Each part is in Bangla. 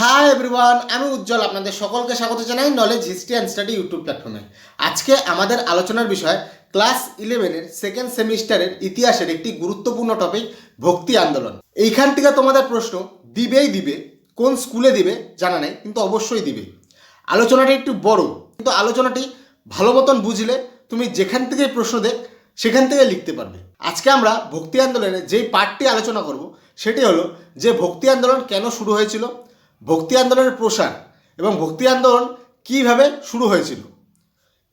হাই এভরিওয়ান আমি উজ্জ্বল, আপনাদের সকলকে স্বাগত জানাই knowledge history and study YouTube প্ল্যাটফর্মে আজকে আমাদের আলোচনার বিষয় ক্লাস ইলেভেনের সেকেন্ড সেমিস্টারের ইতিহাসের একটি গুরুত্বপূর্ণ টপিক ভক্তি আন্দোলন। এইখান থেকে তোমাদের প্রশ্ন, দিবেই দিবে, কোন স্কুলে দিবে, জানা নেই, কিন্তু অবশ্যই দিবে। আলোচনাটি একটু বড়, কিন্তু আলোচনাটি ভালো মতন বুঝলে তুমি যেখান থেকে প্রশ্ন দেখ, সেখান থেকে লিখতে পারবে। আজকে আমরা ভক্তি আন্দোলনের যেই পার্টটি আলোচনা করব, সেটি হলো যে ভক্তি আন্দোলন কেন শুরু হয়েছিল ভক্তি আন্দোলনের প্রসার এবং ভক্তি আন্দোলন কীভাবে শুরু হয়েছিল?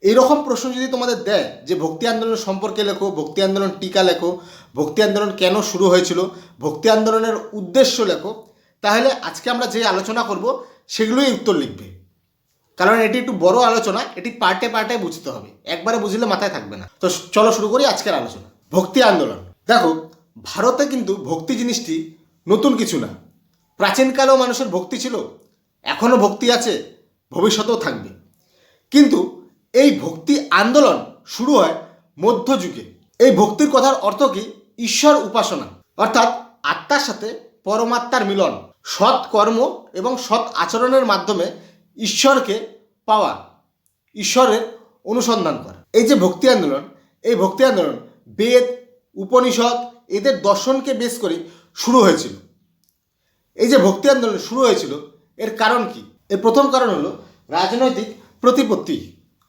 এইরকম প্রশ্ন যদি তোমাদের দেয় যে ভক্তি আন্দোলন সম্পর্কে লেখো, ভক্তি আন্দোলন টিকা লেখো, ভক্তি আন্দোলন কেন শুরু হয়েছিল, ভক্তি আন্দোলনের উদ্দেশ্য লেখো, তাহলে আজকে আমরা যে আলোচনা করব সেগুলোই উত্তর লিখবে। কারণ এটি একটু বড় আলোচনা, এটি পার্টে পার্টে বুঝতে হবে। একবারে বুঝলে মাথায় থাকবে না। তো চলো শুরু করি আজকের আলোচনা। ভক্তি আন্দোলন। দেখো, ভারতে কিন্তু ভক্তি জিনিসটি নতুন কিছু না। প্রাচীনকালেও মানুষের ভক্তি ছিল এখনও ভক্তি আছে, ভবিষ্যতেও থাকবে। কিন্তু এই ভক্তি আন্দোলন শুরু হয় মধ্যযুগে। এই ভক্তির কথার অর্থ কি? ঈশ্বর উপাসনা। অর্থাৎ আত্মার সাথে পরমাত্মার মিলন, সৎ কর্ম এবং সৎ আচরণের মাধ্যমে ঈশ্বরকে পাওয়া, ঈশ্বরের অনুসন্ধান করা। এই যে ভক্তি আন্দোলন, এই ভক্তি আন্দোলন বেদ, উপনিষদ, এদের দর্শনকে বেশ করে শুরু হয়েছিল। এই যে ভক্তি আন্দোলন শুরু হয়েছিল, এর কারণ কি? এর প্রথম কারণ হলো রাজনৈতিক প্রতিপত্তি,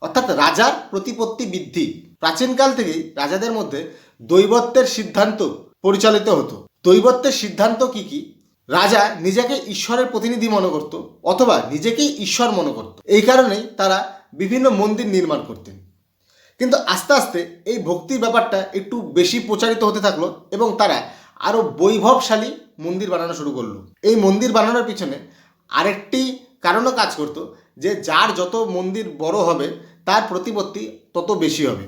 অর্থাৎ রাজার প্রতিপত্তি বৃদ্ধি। প্রাচীনকাল থেকেই রাজাদের মধ্যে দৈবত্বের সিদ্ধান্ত পরিচালিত হতো। দৈবত্বের সিদ্ধান্ত কি কি? রাজা নিজেকে ঈশ্বরের প্রতিনিধি মনে করত, অথবা নিজেকেই ঈশ্বর মনে করত। এই কারণেই তারা বিভিন্ন মন্দির নির্মাণ করতেন। কিন্তু আস্তে আস্তে এই ভক্তির ব্যাপারটা একটু বেশি প্রচারিত হতে থাকল এবং তারা আরও বৈভবশালী মন্দির বানানো শুরু করল। এই মন্দির বানানোর পিছনে আরেকটি কারণও কাজ করতো যে যার যত মন্দির বড় হবে, তার প্রতিপত্তি তত বেশি হবে।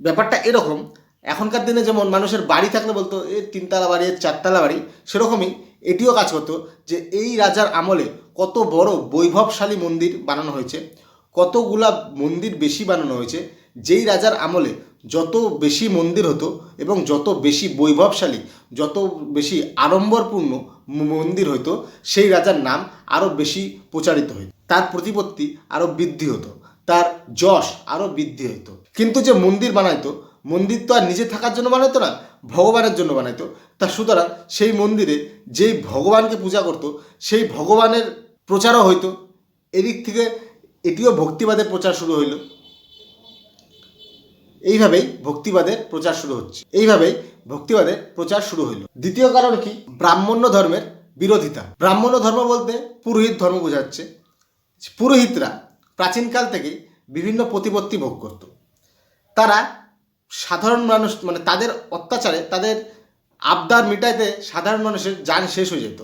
ব্যাপারটা এরকম, এখনকার দিনে যেমন মানুষের বাড়ি থাকলে বলতো, এ তিনতলা বাড়ি এর চারতলা বাড়ি, সেরকমই এটিও কাজ করতো যে এই রাজার আমলে কত বড় বৈভবশালী মন্দির বানানো হয়েছে, কতগুলা মন্দির বেশি বানানো হয়েছে যেই রাজার আমলে যত বেশি মন্দির হতো এবং যত বেশি বৈভবশালী, যত বেশি আড়ম্বরপূর্ণ মন্দির হতো সেই রাজার নাম আরও বেশি প্রচারিত হতো তার প্রতিপত্তি আরও বৃদ্ধি হতো, তার যশ আরও বৃদ্ধি হতো কিন্তু যে মন্দির বানাইতো, মন্দির তো আর নিজে থাকার জন্য বানাইতো না, ভগবানের জন্য বানাইতো। তা সুতরাং সেই মন্দিরে যেই ভগবানকে পূজা করতো, সেই ভগবানের প্রচারও হইতো। এদিক থেকে এটিও ভক্তিবাদের প্রচার শুরু হইল। এইভাবেই ভক্তিবাদের প্রচার শুরু হচ্ছে। এইভাবেই ভক্তিবাদের প্রচার শুরু হইল। দ্বিতীয় কারণ কি? ব্রাহ্মণ্য ধর্মের বিরোধিতা। ব্রাহ্মণ্য ধর্ম বলতে পুরোহিত ধর্ম বোঝাচ্ছে। পুরোহিতরা প্রাচীনকাল থেকে বিভিন্ন প্রতিপত্তি ভোগ করত। তারা সাধারণ মানুষ মানে তাদের অত্যাচারে, তাদের আবদার মিটাইতে সাধারণ মানুষের যান শেষ হয়ে যেত।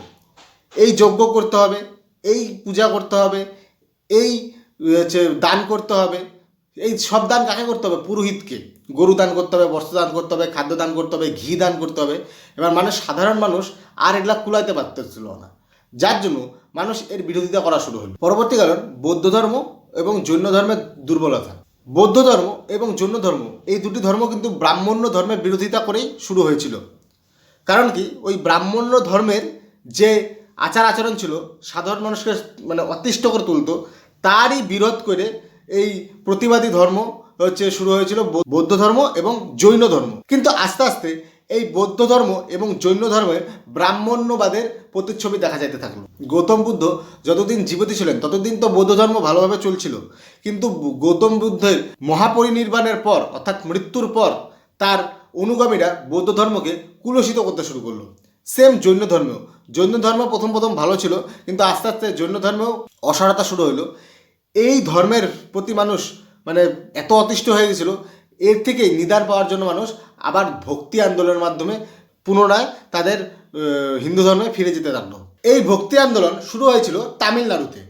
এই যজ্ঞ করতে হবে, এই পূজা করতে হবে, এই দান করতে হবে এই সব দান কাকে করতে হবে? পুরোহিতকে। গরু দান করতে হবে, বস্ত্র দান করতে হবে, খাদ্য দান করতে হবে, ঘি দান করতে হবে। এবার মানুষ, সাধারণ মানুষ আর এগুলা কুলাইতে পারতেছিল না। যার জন্য মানুষ এর বিরোধিতা করা শুরু হলো। পরবর্তীকালে বৌদ্ধ ধর্ম এবং জৈন ধর্মের দুর্বলতা। বৌদ্ধ ধর্ম এবং জৈন ধর্ম, এই দুটি ধর্ম কিন্তু ব্রাহ্মণ্য ধর্মের বিরোধিতা করেই শুরু হয়েছিল। কারণ কি? ওই ব্রাহ্মণ্য ধর্মের যে আচার আচরণ ছিল, সাধারণ মানুষকে মানে অতিষ্ঠ করে তুলতো, তারই বিরোধ করে এই প্রতিবাদী ধর্ম হচ্ছে শুরু হয়েছিল বৌদ্ধ ধর্ম এবং জৈন ধর্ম। কিন্তু আস্তে আস্তে এই বৌদ্ধ ধর্ম এবং জৈন ধর্মের ব্রাহ্মণ্যবাদের প্রতিচ্ছবি দেখা যাইতে থাকল। গৌতম বুদ্ধ যতদিন জীবিত ছিলেন, ততদিন তো বৌদ্ধ ধর্ম ভালোভাবে চলছিল। কিন্তু গৌতম বুদ্ধের মহাপরিনির্বাণের পর, অর্থাৎ মৃত্যুর পর, তার অনুগামীরা বৌদ্ধ ধর্মকে কুলসিত করতে শুরু করল। সেম জৈন ধর্ম জৈন ধর্ম প্রথম প্রথম ভালো ছিল, কিন্তু আস্তে আস্তে জৈন ধর্মেও অসারতা শুরু হলো এই ধর্মের প্রতি মানুষ মানে এত অতিষ্ঠ হয়ে গেছিল, এর থেকেই নিদান পাওয়ার জন্য মানুষ আবার ভক্তি আন্দোলনের মাধ্যমে পুনরায় তাদের হিন্দু ধর্মে ফিরে যেতে লাগল এই ভক্তি আন্দোলন শুরু হয়েছিল তামিলনাড়ুতে।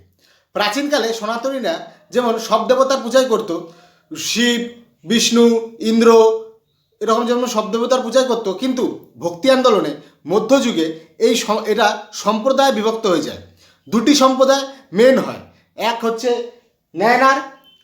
প্রাচীনকালে সনাতনীরা যেমন সব দেবতার পূজাই করত, শিব, বিষ্ণু, ইন্দ্র, এরকম যেমন সব দেবতার পূজাই করতো, কিন্তু ভক্তি আন্দোলনে মধ্যযুগে এই এটা সম্প্রদায় বিভক্ত হয়ে যায়। দুটি সম্প্রদায় মেন হয়। এক হচ্ছে নয়নার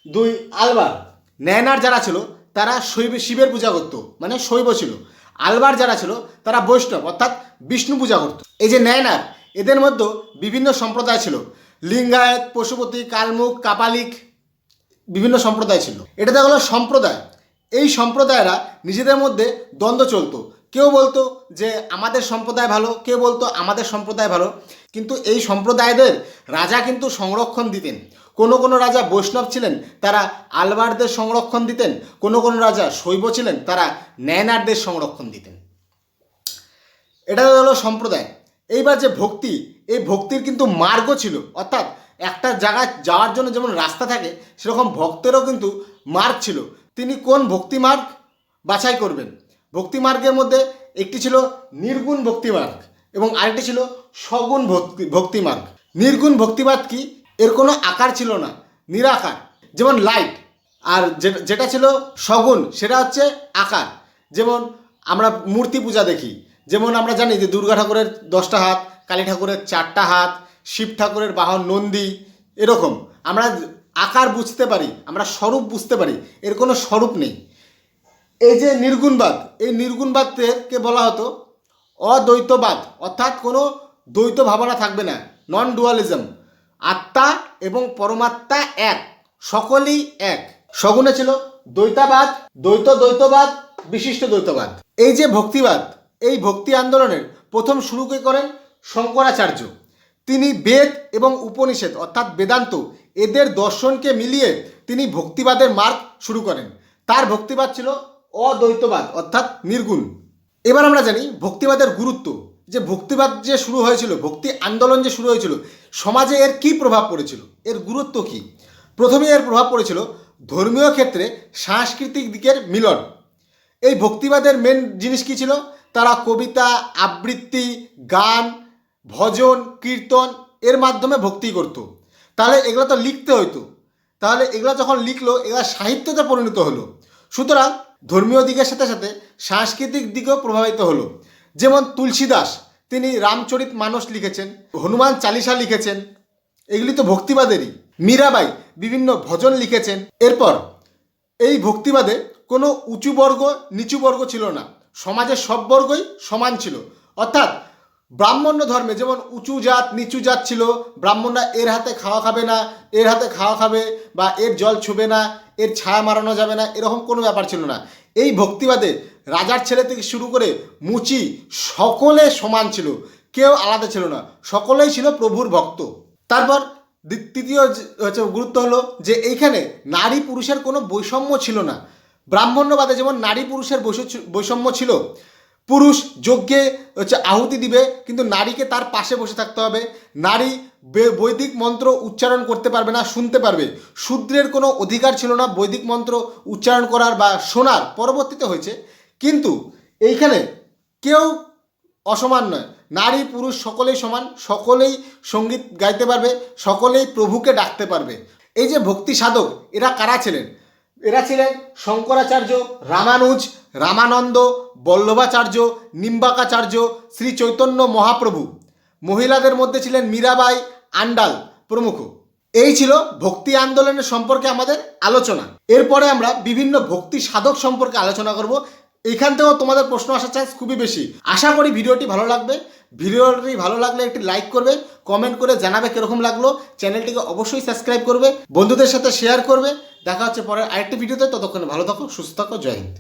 দুই আলবার। নয়নার যারা ছিল, তারা শৈব শিবের পূজা করতো মানে শৈব ছিল। আলবার যারা ছিল, তারা বৈষ্ণব, অর্থাৎ বিষ্ণু পূজা করতো। এই যে নয়নার এদের মধ্যে বিভিন্ন সম্প্রদায় ছিল। লিঙ্গায়ত, পশুপতি, কালমুখ, কাপালিক, বিভিন্ন সম্প্রদায় ছিল। এটা দেখা সম্প্রদায়। এই সম্প্রদায়রা নিজেদের মধ্যে দ্বন্দ্ব চলতো। কেউ বলতো যে আমাদের সম্প্রদায় ভালো, কেউ বলতো আমাদের সম্প্রদায় ভালো। কিন্তু এই সম্প্রদায়দের রাজা কিন্তু সংরক্ষণ দিতেন। কোনো কোনো রাজা বৈষ্ণব ছিলেন, তারা আলবারদের সংরক্ষণ দিতেন। কোনো কোনো রাজা শৈব ছিলেন, তারা ন্যায়নারদের সংরক্ষণ দিতেন। এটা হলো সম্প্রদায়। এইবার যে ভক্তি, এই ভক্তির কিন্তু মার্গ ছিল। অর্থাৎ একটা জায়গায় যাওয়ার জন্য যেমন রাস্তা থাকে, সেরকম ভক্তেরও কিন্তু মার্গ ছিল। তিনি কোন ভক্তি মার্গ বাছাই করবেন? ভক্তি মার্গের মধ্যে একটি ছিল নির্গুণ ভক্তি মার্গ এবং আরেকটি ছিল সগুণ ভক্তি ভক্তি মার্গ। নির্গুণ ভক্তিবাদ কি? এর কোনো আকার ছিল না, নিরাকার। যেমন লাইট আর যেটা ছিল সগুণ, সেটা হচ্ছে আকার। যেমন আমরা মূর্তি পূজা দেখি, যেমন আমরা জানি যে দুর্গা ঠাকুরের দশটা হাত, কালী ঠাকুরের চারটা হাত, শিব ঠাকুরের বাহন নন্দী, এরকম। আমরা আকার বুঝতে পারি, আমরা স্বরূপ বুঝতে পারি, এর কোনো স্বরূপ নেই। এই যে নির্গুণবাদ, এই নির্গুণবাদকে বলা হতো অদ্বৈতবাদ। অর্থাৎ কোনো দ্বৈত ভাবনা থাকবে না নন ডুয়ালিজম আত্মা এবং পরমাত্মা এক, সকলেই এক। সগুণে ছিল দ্বৈতাবাদ, দ্বৈত দ্বৈতবাদ, বিশিষ্ট দ্বৈতবাদ। এই যে ভক্তিবাদ, এই ভক্তি আন্দোলনের প্রথম শুরু কে করেন শঙ্করাচার্য। তিনি বেদ এবং উপনিষেদ, অর্থাৎ বেদান্ত, এদের দর্শনকে মিলিয়ে তিনি ভক্তিবাদের মার্গ শুরু করেন। তার ভক্তিবাদ ছিল অদ্বৈতবাদ, অর্থাৎ নির্গুণ। এবার আমরা জানি ভক্তিবাদের গুরুত্ব। যে ভক্তিবাদ যে শুরু হয়েছিল, ভক্তি আন্দোলন যে শুরু হয়েছিল, সমাজে এর কি প্রভাব পড়েছিল? এর গুরুত্ব কি? প্রথমে এর প্রভাব পড়েছিল ধর্মীয় ক্ষেত্রে সাংস্কৃতিক দিকের মিলন। এই ভক্তিবাদের মেন জিনিস কি ছিল? তারা কবিতা, আবৃত্তি, গান, ভজন, কীর্তন এর মাধ্যমে ভক্তি করত। তাহলে এগুলো তো লিখতে হইতো। তাহলে এগুলো যখন লিখলো, এগুলো সাহিত্যতে পরিণত হলো। সুতরাং ধর্মীয় দিকের সাথে সাথে সাংস্কৃতিক দিকেও প্রভাবিত হলো। যেমন তুলসীদাস, তিনি রামচরিত মানস লিখেছেন, হনুমান চালিসা লিখেছেন, এগুলি তো ভক্তিবাদেরই। মীরাবাই বিভিন্ন ভজন লিখেছেন। এরপর, এই ভক্তিবাদে কোনো উঁচু বর্গ, নিচু বর্গ ছিল না। সমাজের সব বর্গই সমান ছিল। অর্থাৎ ব্রাহ্মণ্য ধর্মে, যেমন উঁচু জাত, নিচু জাত ছিল, ব্রাহ্মণরা এর হাতে খাওয়া খাবে না, এর হাতে খাওয়া খাবে বা এর জল ছুবে না, এর ছায়া মারানো যাবে না, এরকম কোনো ব্যাপার ছিল না। এই ভক্তিবাদে রাজার ছেলে থেকে শুরু করে মুচি সকলে সমান ছিল, কেউ আলাদা ছিল না, সকলেই ছিল প্রভুর ভক্ত। তারপর তৃতীয় হচ্ছে গুরুত্ব হলো যে এইখানে নারী পুরুষের কোনো বৈষম্য ছিল না। ব্রাহ্মণ্যবাদে যেমন নারী পুরুষের বৈষ- বৈষম্য ছিল পুরুষ যজ্ঞে হচ্ছে আহুতি দিবে, কিন্তু নারীকে তার পাশে বসে থাকতে হবে। নারী বৈদিক মন্ত্র উচ্চারণ করতে পারবে না, শুনতে পারবে। শূদ্রের কোনো অধিকার ছিল না, বৈদিক মন্ত্র উচ্চারণ করার বা শোনার পরবর্তীতে হয়েছে। কিন্তু এইখানে কেউ অসমান নয়। নারী, পুরুষ সকলেই সমান, সকলেই সংগীত গাইতে পারবে, সকলেই প্রভুকে ডাকতে পারবে। এই যে ভক্তি সাধক, এরা কারা ছিলেন? এরা ছিলেন শঙ্করাচার্য রামানুজ, রামানন্দ, বল্লভাচার্য, নিম্বাকাচার্য, শ্রী চৈতন্য মহাপ্রভু। মহিলাদের মধ্যে ছিলেন মীরাবাই আন্ডাল প্রমুখ। এই ছিল ভক্তি আন্দোলনের সম্পর্কে আমাদের আলোচনা। এরপরে আমরা বিভিন্ন ভক্তি সাধক সম্পর্কে আলোচনা করব। এখান থেকেও তোমাদের প্রশ্ন আসার চান্স খুবই বেশি। আশা করি ভিডিওটি ভালো লাগবে। ভিডিওটি ভালো লাগলে একটি লাইক করবে কমেন্ট করে জানাবে কীরকম লাগল, চ্যানেলটিকে অবশ্যই সাবস্ক্রাইব করবে, বন্ধুদের সাথে শেয়ার করবে। দেখা হচ্ছে পরের আরেকটি ভিডিওতে, ততক্ষণে ভালো থাকো, সুস্থ থাকো, জয় হিন্দ।